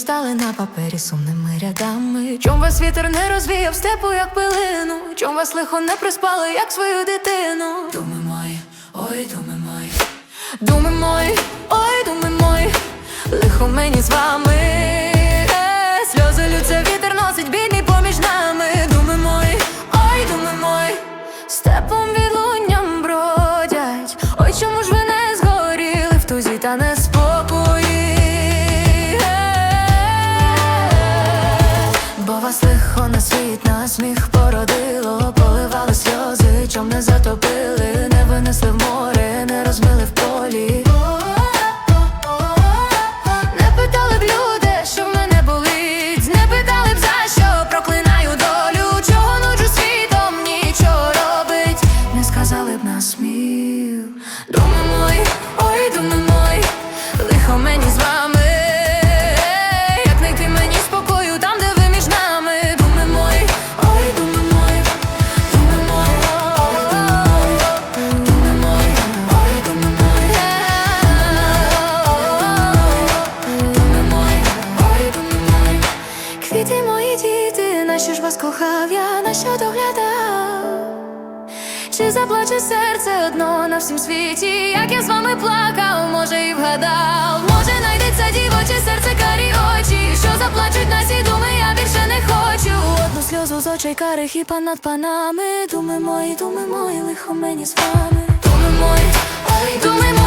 стали на папері сумними рядами. Чом вас вітер не розвіяв степу, як пилину? Чом вас лихо не приспали, як свою дитину? Думи мої, ой, думи мої, думи мої, ой, думи мої, лихо мені з вами. Е, Сльози лються, вітер носить бідний поміж нами. Думи мої, ой, думи мої, степом відлунням бродять. Чому ж ви світ, на сміх породило, поливали сльози, чом не затопили, не винесли в море, не розмили в полі. Не питали б люди, що в мене болить, не питали б за що проклинаю долю, чого нуджу світом нічого робить, не сказали б на сміх. Квіти мої діти, на що ж вас кохав я, на що доглядав? Чи заплаче серце одно на всім світі, як я з вами плакав, може і вгадав, може знайдеться дівоче серце карі очі, що заплачуть на ці думи, я більше не хочу. Одну сльозу з очей карих і пан над панами. Думи мої, думи мої, лихо мені з вами. Думи мої, думи мої,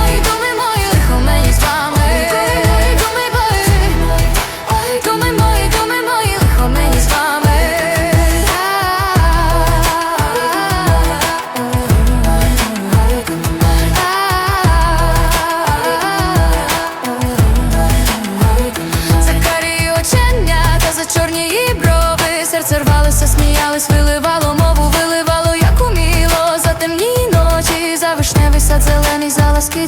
Серце рвалося, сміялось, виливало мову, виливало, як уміло. За темні ночі, за вишневий сад зелений, за ласки